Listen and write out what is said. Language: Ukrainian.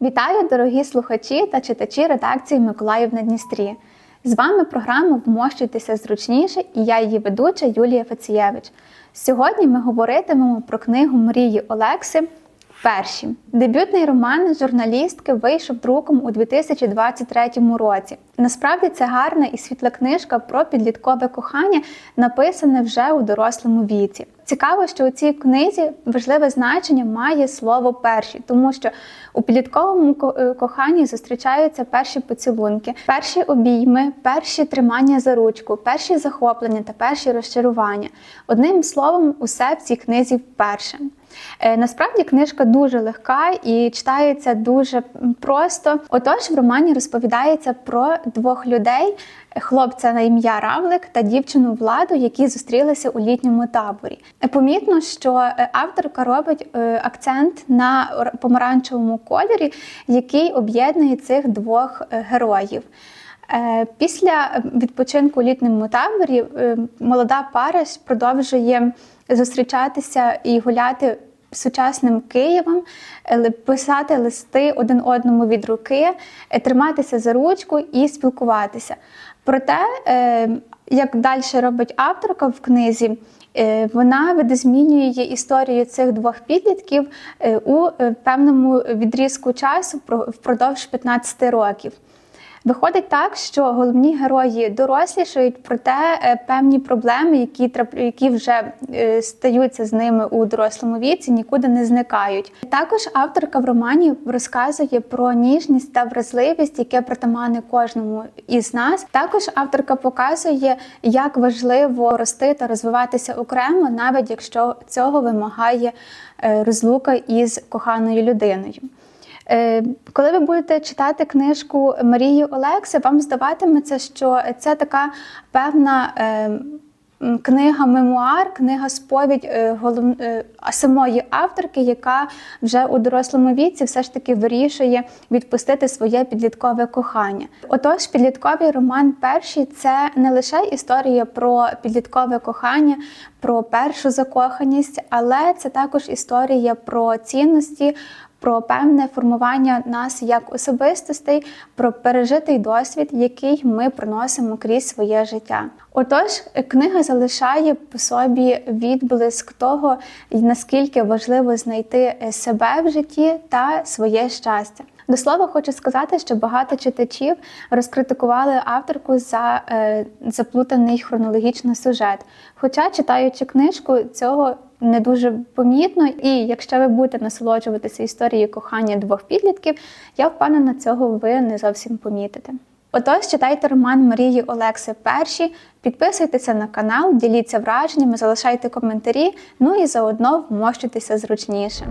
Вітаю, дорогі слухачі та читачі редакції Миколаїв на Дністрі. З вами програма Вмощуйтеся зручніше і я її ведуча Юлія Фацієвич. Сьогодні ми говоритимемо про книгу Мрії Олекси Перші. Дебютний роман журналістки вийшов друком у 2023 році. Насправді це гарна і світла книжка про підліткове кохання, написане вже у дорослому віці. Цікаво, що у цій книзі важливе значення має слово перші, тому що у підлітковому е, коханні зустрічаються перші поцілунки, перші обійми, перші тримання за ручку, перші захоплення та перші розчарування. Одним словом, усе в цій книзі вперше. Е, Насправді книжка дуже легка і читається дуже просто. Отож, в романі розповідається про двох людей: хлопця на ім'я Равлик та дівчину Владу, які зустрілися у літньому таборі. Помітно, що е, авторка робить е, акцент на помаранчевому кольорі, який об'єднує цих двох е, героїв. Після відпочинку у літньому таборі молода пара продовжує зустрічатися і гуляти сучасним Києвом, писати листи один одному від руки, триматися за ручку і спілкуватися. Проте, як далі робить авторка в книзі, вона видозмінює історію цих двох підлітків е, у е, певному відрізку часу про- впродовж 15 років. Виходить так, що головні герої дорослішають, проте е, певні проблеми, які які вже е, стаються з ними у дорослому віці, нікуди не зникають. Також авторка в романі розказує про ніжність та вразливість, яке притаманне кожному із нас. Також авторка показує, як важливо рости та розвиватися окремо, навіть якщо цього вимагає е, розлука із коханою людиною. Е, Коли ви будете читати книжку Марії Олекси, вам здаватиметься, що це така певна е, книга мемуар, книга сповідь е, самої авторки, яка вже у дорослому віці все ж таки вирішує відпустити своє підліткове кохання. Отож, підлітковий роман перший це не лише історія про підліткове кохання, про першу закоханість, але це також історія про цінності, про певне формування нас як особистостей, про пережитий досвід, який ми приносимо крізь своє життя. Отож, книга залишає по собі відблиск того, наскільки важливо знайти себе в житті та своє щастя. До слова, хочу сказати, що багато читачів розкритикували авторку за е, заплутаний хронологічний сюжет. Хоча, читаючи книжку, цього не дуже помітно, і якщо ви будете насолоджуватися історією кохання двох підлітків, я впевнена, цього ви не зовсім помітите. Отож, читайте роман Марії Олекси перші, підписуйтеся на канал, діліться враженнями, залишайте коментарі, ну і заодно вмощуйтеся зручніше.